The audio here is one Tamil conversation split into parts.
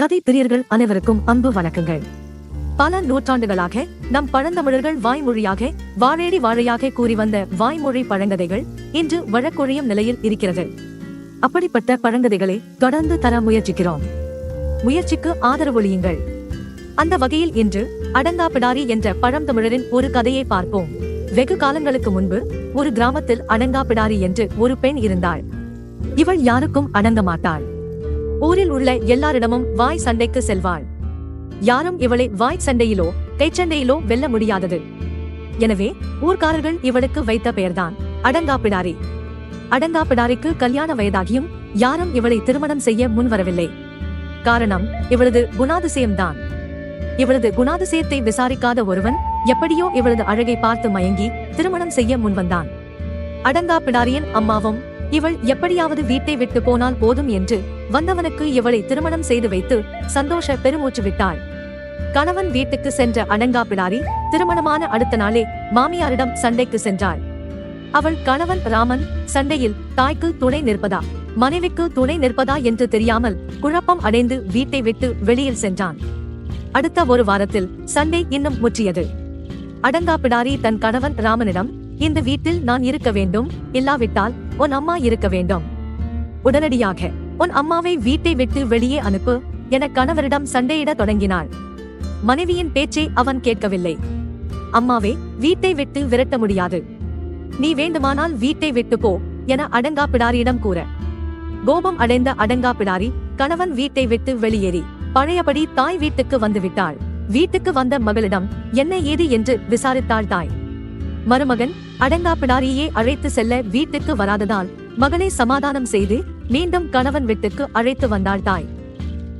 கதை பிரியர்கள் அனைவருக்கும் அன்பு வணக்கங்கள். பல நூற்றாண்டுகளாக நம் பழந்தமிழர்கள் வாய்மொழியாக வாழேடி வாழையாக கூறி வந்த வாய்மொழி பழங்கதைகள் இன்று வழக்கொழியும் நிலையில் இருக்கிறது. அப்படிப்பட்ட பழங்கதைகளை தொடர்ந்து தர முயற்சிக்கிறோம். முயற்சிக்கு ஆதரவொழியுங்கள் அந்த வகையில் இன்று அடங்காப்பிடாரி என்ற பழந்தமிழரின் ஒரு கதையை பார்ப்போம். வெகு காலங்களுக்கு முன்பு ஒரு கிராமத்தில் அடங்காப்பிடாரி என்று ஒரு பெண் இருந்தாள். இவள் யாருக்கும் அடங்க மாட்டாள். ஊரில் உள்ள எல்லாரிடமும் வாய் சண்டைக்கு செல்வாள். யாரும் இவளை வாய் சண்டையிலோ கைச்சண்டையிலோ வெல்ல முடியாதது. எனவே ஊர்க்காரர்கள் இவளுக்கு வைத்த பெயர்தான் அடங்காப்பிடாரி. அடங்காப்பிடாரிக்கு கல்யாண வயதாகியும் யாரும் இவளை திருமணம் செய்ய முன்வரவில்லை. காரணம் இவளது குணாதிசயம்தான். இவளது குணாதிசயத்தை விசாரிக்காத ஒருவன் எப்படியோ இவளது அழகை பார்த்து மயங்கி திருமணம் செய்ய முன்வந்தான். அடங்காப்பிடாரியின் அம்மாவும் இவள் எப்படியாவது வீட்டை விட்டு போனால் போதும் என்று வந்தவனுக்கு இவளை திருமணம் செய்து வைத்து சந்தோஷ பெருமூச்சு விட்டாள் கணவன் வீட்டுக்கு சென்ற அடங்காப்பிடாரி திருமணமான அடுத்த நாளே மாமியாரிடம் சண்டைக்கு சென்றாள். அவள் கணவன் ராமன் சண்டையில் தாய்க்கு துணை நிற்பதா மனைவிக்கு துணை நிற்பதா என்று தெரியாமல் குழப்பம் அடைந்து வீட்டை விட்டு வெளியில் சென்றான். அடுத்த ஒரு வாரத்தில் சண்டை இன்னும் முற்றியது. அடங்காப்பிடாரி தன் கணவன் ராமனிடம் இந்த வீட்டில் நான் இருக்க வேண்டும் இல்லாவிட்டால் உன் அம்மா இருக்க வேண்டும். உடனடியாக உன் அம்மாவை வீட்டை விட்டு வெளியே அனுப்பு என கணவரிடம் சண்டையிட தொடங்கினாள். மனைவியின் பேச்சை அவன் கேட்கவில்லை. அம்மாவே வீட்டை விட்டு விரட்ட முடியாது. நீ வேண்டுமானால் வீட்டை விட்டு போ என அடங்கா பிடாரியிடம் கூற. கோபம் அடைந்த அடங்கா பிடாரி கணவன் வீட்டை விட்டு வெளியேறி பழையபடி தாய் வீட்டுக்கு வந்துவிட்டாள். வீட்டுக்கு வந்த மகளிடம் என்ன ஏது? என்று விசாரித்தாள் தாய். மருமகன் அடங்கா அடங்காப்பிடாரியே அழைத்து செல்ல வீட்டுக்கு வராததால் மகளை சமாதானம் செய்து மீண்டும் கணவன் வீட்டுக்கு அழைத்து வந்தாள் தாய்.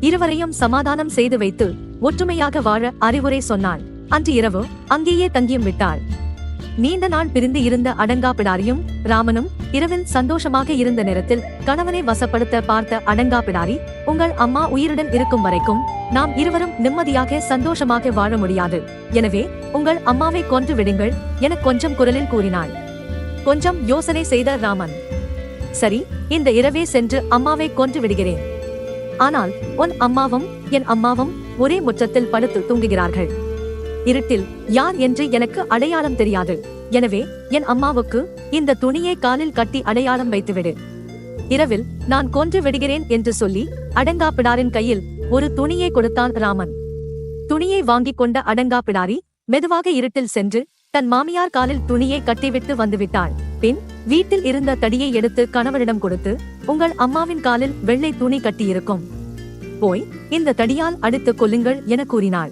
இருவரையும் சமாதானம் செய்து வைத்து ஒற்றுமையாக வாழ அறிவுரை சொன்னாள். அன்று இரவு அங்கேயே தங்கியும் விட்டாள். நீண்ட நாள் பிரிந்து இருந்த அடங்காப்பிடாரியும் ராமனும் இரவில் சந்தோஷமாக இருந்த நேரத்தில் கணவனை வசப்படுத்த பார்த்த அடங்காப்பிடாரி உங்கள் அம்மா உயிருடன் இருக்கும் வரைக்கும் நாம் இருவரும் நிம்மதியாக சந்தோஷமாக வாழ முடியாது. எனவே உங்கள் அம்மாவை கொன்று விடுங்கள் என கொஞ்சம் குரலில் கூறினாள். கொஞ்சம் யோசனை செய்த ராமன் சரி இந்த இரவே சென்று அம்மாவை கொன்று விடுகிறேன். ஆனால் உன் அம்மாவும் என் அம்மாவும் ஒரே முற்றத்தில் படுத்து தூங்குகிறார்கள். இருட்டில் யார் என்று எனக்கு அடையாளம் தெரியாது. எனவே என் அம்மாவுக்கு இந்த துணியை காலில் கட்டி அடையாளம் வைத்துவிடு. இரவில் நான் கொன்று விடுகிறேன் என்று சொல்லி அடங்காப்பிடாரின் கையில் ஒரு துணியை கொடுத்தான் ராமன். துணியை வாங்கிக் கொண்ட அடங்காப்பிடாரி மெதுவாக இருட்டில் சென்று தன் மாமியார் காலில் துணியை கட்டிவிட்டு வந்துவிட்டாள். பின் வீட்டில் இருந்த தடியை எடுத்து கணவரிடம் கொடுத்து உங்கள் அம்மாவின் காலில் வெள்ளை துணி கட்டியிருக்கும். போய் இந்த தடியால் அடித்து கொல்லுங்கள் என கூறினாள்.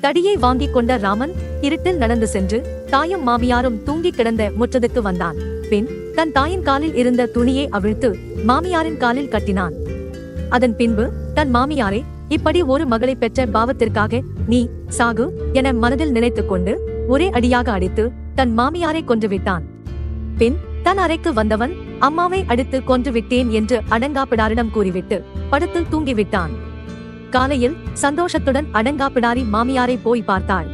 தடியை வாங்கிக் கொண்ட ராமன் இருட்டில் நடந்து சென்று தாயும் மாமியாரும் தூங்கி கிடந்த முற்றத்துக்கு வந்தான். பின் தன் தாயின் காலில் இருந்த துணியை அவிழ்த்து மாமியாரின் காலில் கட்டினான். அதன் பின்பு தன் மாமியாரை இப்படி ஒரு மகளை பெற்ற பாவத்திற்காக நீ சாகு என மனதில் நினைத்துக் கொண்டு ஒரே அடியாக அடித்து தன் மாமியாரை கொன்று விட்டான். பின் தன் அறைக்கு வந்தவன் அம்மாவை அடித்து கொன்று விட்டேன் என்று அடங்காப்பிடாரிடம் கூறிவிட்டு படுத்து தூங்கிவிட்டான். காலையில் சந்தோஷத்துடன் அடங்காப்பிடாரி மாமியாரை போய் பார்த்தாள்.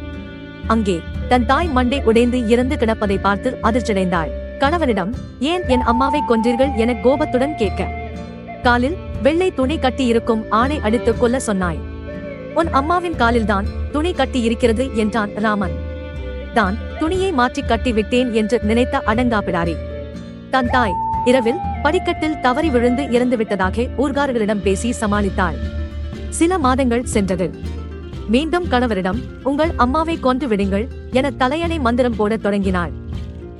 அங்கே தன் தாய் மண்டை உடைந்து இறந்து கிடப்பதை பார்த்து அதிர்ச்சியடைந்தாள். கணவனிடம் ஏன் என் அம்மாவை கொன்றீர்கள்? என கோபத்துடன் கேட்க. காலில் வெள்ளை துணி கட்டி இருக்கும் ஆணை அடித்து கொல்ல சொன்னாய். உன் அம்மாவின் காலில்தான் துணி கட்டி இருக்கிறது என்றான் ராமன். தான் துணியை மாற்றி கட்டி விட்டேன் என்று நினைத்த அடங்காப்பிடாரி தன் தாய் இரவில் படிக்கட்டில் தவறி விழுந்து இறந்து விட்டதாக ஊர்காரர்களிடம் பேசி சமாளித்தாள். சில மாதங்கள் சென்றது. மீண்டும் கணவரிடம் உங்கள் அம்மாவை கொன்று விடுங்கள் என தலையணை மந்திரம் போட தொடங்கினாள்.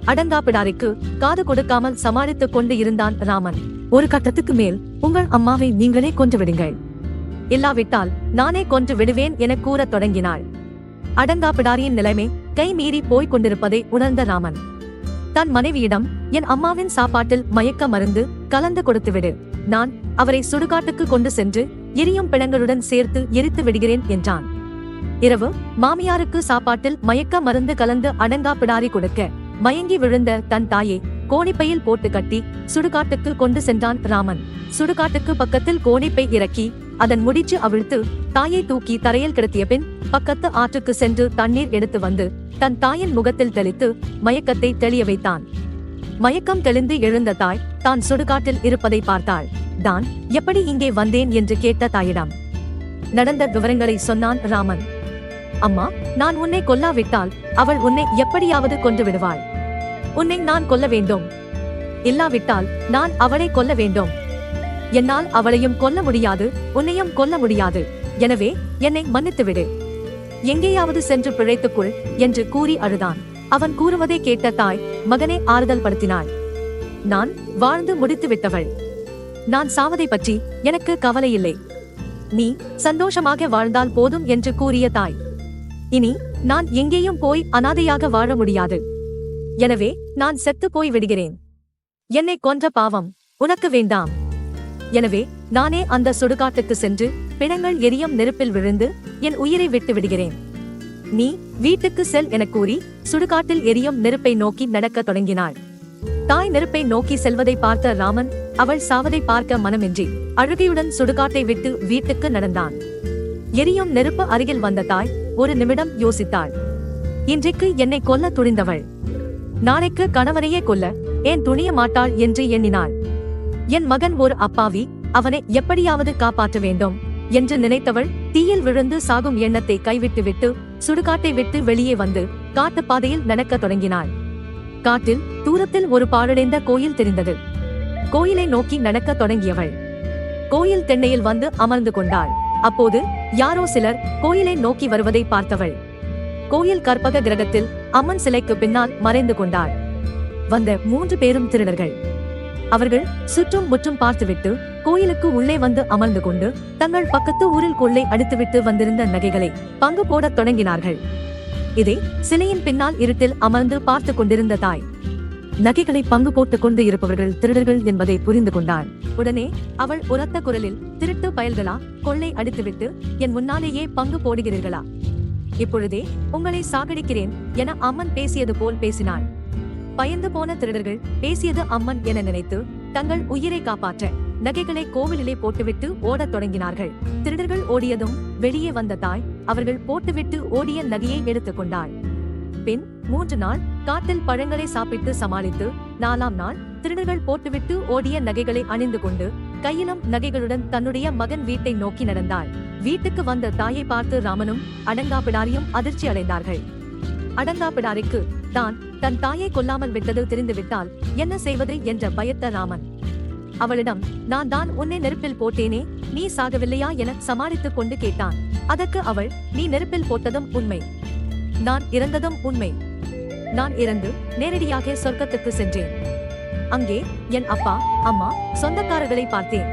அடங்காப்பிடாரிக்கு காது கொடுக்காமல் சமாளித்துக் கொண்டு இருந்தான் ராமன். ஒரு கட்டத்துக்கு மேல் உங்கள் அம்மாவை நீங்களே கொன்று விடுங்கள். இல்லாவிட்டால் நானே கொன்று விடுவேன் என கூறத் தொடங்கினாள். அடங்காப்பிடாரியின் நிலைமை கை மீறி போய்க் கொண்டிருப்பதை உணர்ந்த ராமன். தன் மனைவியிடம் என் அம்மாவின் சாப்பாட்டில் மயக்க மருந்து கலந்து கொடுத்துவிடு. நான் அவரை சுடுகாட்டுக்கு கொண்டு சென்று எரியும் பிணங்களுடன் சேர்த்து எரித்து விடுகிறேன் என்றான். இரவு மாமியாருக்கு சாப்பாட்டில் மயக்க மருந்து கலந்து அடங்கா பிடாரி கொடுக்க மயங்கி விழுந்த தன் தாயை கோணிப்பையில் போட்டு கட்டி சுடுகாட்டுக்கு கொண்டு சென்றான் ராமன். சுடுகாட்டுக்கு பக்கத்தில் கோணிப்பை இறக்கி அதன் முடிச்சு அவிழ்த்து தாயை தூக்கி தரையில் கிடத்திய பின் பக்கத்து ஆற்றுக்கு சென்று தண்ணீர் எடுத்து வந்து தன் தாயின் முகத்தில் தெளித்து மயக்கத்தை தெளிய வைத்தான். மயக்கம் தெளிந்து எழுந்த தாய் தான் சுடுகாட்டில் இருப்பதை பார்த்தாள். தான் எப்படி இங்கே வந்தேன்? என்று கேட்ட தாயிடம். நடந்த விவரங்களை சொன்னான் ராமன். அம்மா நான் உன்னை கொல்லாவிட்டால் அவள் உன்னை எப்படியாவது கொண்டு விடுவாள். உன்னை நான் கொல்ல வேண்டும். இல்லாவிட்டால் நான் அவளை கொல்ல வேண்டும். என்னால் அவளையும் கொல்ல முடியாது உன்னையும் கொல்ல முடியாது. எனவே என்னை மன்னித்துவிடு. எங்கேயாவது சென்று பிழைத்துக்குள் என்று கூறி அழுதான். அவன் கூறுவதை கேட்ட தாய் மகனை ஆறுதல் படுத்தினாள். நான் வாழ்ந்து முடித்து விட்டவள். நான் சாவதை பற்றி எனக்கு கவலை இல்லை. நீ சந்தோஷமாக வாழ்ந்தால் போதும் என்று கூறிய தாய். இனி நான் எங்கேயும் போய் அனாதையாக வாழ முடியாது. எனவே நான் செத்து போய் விடுகிறேன். என்னை கொன்ற பாவம் உனக்கு வேண்டாம். எனவே நானே அந்த சுடுகாட்டுக்கு சென்று பிணங்கள் எரியும் நெருப்பில் விழுந்து என் உயிரை விட்டு விடுகிறேன். நீ வீட்டுக்கு செல் எனக் கூறி சுடுகாட்டில் எரியும் நெருப்பை நோக்கி நடக்கத் தொடங்கினாள். தாய் நெருப்பை நோக்கி செல்வதை பார்த்த ராமன் அவள் சாவதை பார்க்க மனமின்றி அழுகையுடன் சுடுகாட்டை விட்டு வீட்டுக்கு நடந்தான். எரியும் நெருப்பு அருகில் வந்த தாய் ஒரு நிமிடம் யோசித்தாள். இன்றைக்கு என்னை கொல்ல துணிந்தவள். நாளைக்கு கணவனையே கொல்ல ஏன் துணிய மாட்டாள் என்று எண்ணினாள். என் மகன் ஒரு அப்பாவி அவனை எப்படியாவது காப்பாற்ற வேண்டும் என்று நினைத்தவள் தீயில் விழுந்து சாகும் எண்ணத்தை கைவிட்டுவிட்டு சுடுகாட்டை விட்டு வெளியே வந்து காட்டுப் பாதையில் நடக்க தொடங்கினாள். காட்டில் தூரத்தில் ஒரு பாழடைந்த கோயில் தெரிந்தது. கோயிலை நோக்கி நடக்க தொடங்கியவள். கோயில் தென்னையில் வந்து அமர்ந்து கொண்டாள். அப்போது யாரோ சிலர் கோயிலை நோக்கி வருவதை பார்த்தவள். கோயில் கற்பக கிரகத்தில் அம்மன் சிலைக்கு பின்னால் மறைந்து கொண்டாள். வந்த மூன்று பேரும் திருடர்கள். அவர்கள் சுற்றும் முற்றும் பார்த்துவிட்டு கோயிலுக்கு உள்ளே வந்து அமர்ந்து கொண்டு தங்கள் பக்கத்து ஊரில் கொள்ளை அடித்துவிட்டு வந்திருந்த நகைகளை பங்கு போடத் தொடங்கினார்கள். இதை சிலையின் பின்னால் இருட்டில் அமர்ந்து பார்த்து கொண்டிருந்த தாய் நகைகளை பங்கு போட்டுக் கொண்டு இருப்பவர்கள் திருடர்கள் என்பதை புரிந்து கொண்டாள். உடனே அவள் உரத்த குரலில் திருட்டு பயல்களா கொள்ளை அடித்துவிட்டு என் முன்னாலேயே பங்கு போடுகிறீர்களா? இப்பொழுதே உங்களை சாகடிக்கிறேன் என அம்மன் பேசியது போல் பேசினாள். பயந்து போன திருடர்கள் பேசியது அம்மன் என நினைத்து தங்கள் உயிரை காப்பாற்ற நகைகளை கோவிலிலே போட்டுவிட்டு ஓடத் தொடங்கினார்கள். திருடர்கள் ஓடியதும் வெளியே வந்த தாய் அவர்கள் போட்டுவிட்டு ஓடிய நகையை எடுத்துக் கொண்டாள். பின் மூன்று நாள் காட்டில் பழங்களை சாப்பிட்டு சமாளித்து நாலாம் நாள் திருடர்கள் போட்டுவிட்டு ஓடிய நகைகளை அணிந்து கொண்டு கையிலும் நகைகளுடன் தன்னுடைய மகன் வீட்டை நோக்கி நடந்தாள். வீட்டுக்கு வந்த தாயை பார்த்து ராமனும் அடங்காப்பிடாரியும் அதிர்ச்சி அடைந்தார்கள் அடங்காப்பிடாரிக்கு தான் தன் தாயை கொல்லாமல் விட்டது தெரிந்துவிட்டால் என்ன செய்வது என்ற பயத்த ராமன். அவளிடம் நான் தான் உன்னை நெருப்பில் போட்டேனே நீ சாகவில்லையா என சமாளித்துக் கொண்டு கேட்டான். அதற்கு அவள் நீ நெருப்பில் போட்டதும் உண்மை. நான் இறந்ததும் உண்மை. நான் இறந்து நேரடியாக சொர்க்கத்துக்கு சென்றேன். அங்கே என் அப்பா அம்மா சொந்தக்காரர்களை பார்த்தேன்.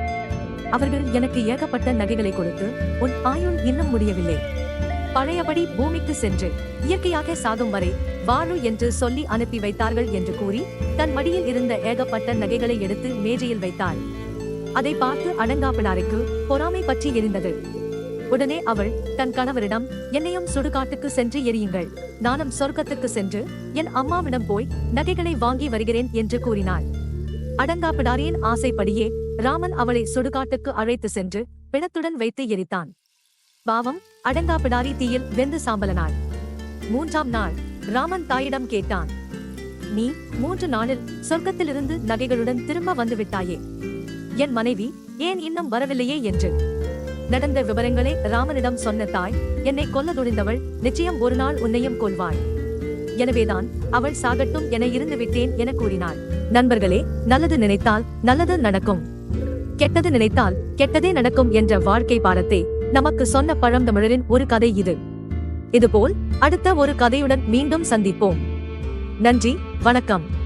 அவர்கள் எனக்கு ஏகப்பட்ட நகைகளை கொடுத்து உன் ஆயுள் இன்னும் முடியவில்லை. பழையபடி பூமிக்கு சென்று இயற்கையாக சாகும் வரை வாழு என்று சொல்லி அனுப்பி வைத்தார்கள் என்று கூறி தன் மடியில் இருந்த ஏகப்பட்ட நகைகளை எடுத்து மேஜையில் வைத்தாள். அதை பார்த்து அடங்காப்பிடாருக்கு பொறாமை பற்றி எரிந்தது. உடனே அவள் தன் கணவரிடம் என்னையும் சுடுகாட்டுக்கு சென்று எரியுங்கள். நானும் சொர்க்கத்துக்கு சென்று என் அம்மாவிடம் போய் நகைகளை வாங்கி வருகிறேன் என்று கூறினாள். அடங்காப்பிடாரியின் ஆசைப்படியே ராமன் அவளை சுடுகாட்டுக்கு அழைத்து சென்று பிணத்துடன் வைத்து எரித்தான். பாவம் அடங்காப்பிடாரி தீயில் வெந்து சாம்பலனாள். மூன்றாம் நாள் ராமன் தாயிடம் கேட்டான் நீ மூன்று நாளில் சொர்க்கத்திலிருந்து நகைகளுடன் திரும்ப வந்துவிட்டாயே? என் மனைவி ஏன் இன்னும் வரவில்லையே என்று? நடந்த விவரங்களை ராமனிடம் சொன்ன தாய் என்னை கொல்ல துணிந்தவள் நிச்சயம் ஒரு நாள் உன்னையும் கொள்வாள் எனவேதான் அவள் சாகட்டும் என இருந்து விட்டேன் என கூறினாள். நண்பர்களே நல்லது நினைத்தால் நல்லது நடக்கும். கெட்டது நினைத்தால் கெட்டதே நடக்கும் என்ற வாழ்க்கை பாடத்தை நமக்கு சொன்ன பழந்தமிழரின் ஒரு கதை இது. இதுபோல் அடுத்த ஒரு கதையுடன் மீண்டும் சந்திப்போம். நன்றி வணக்கம்.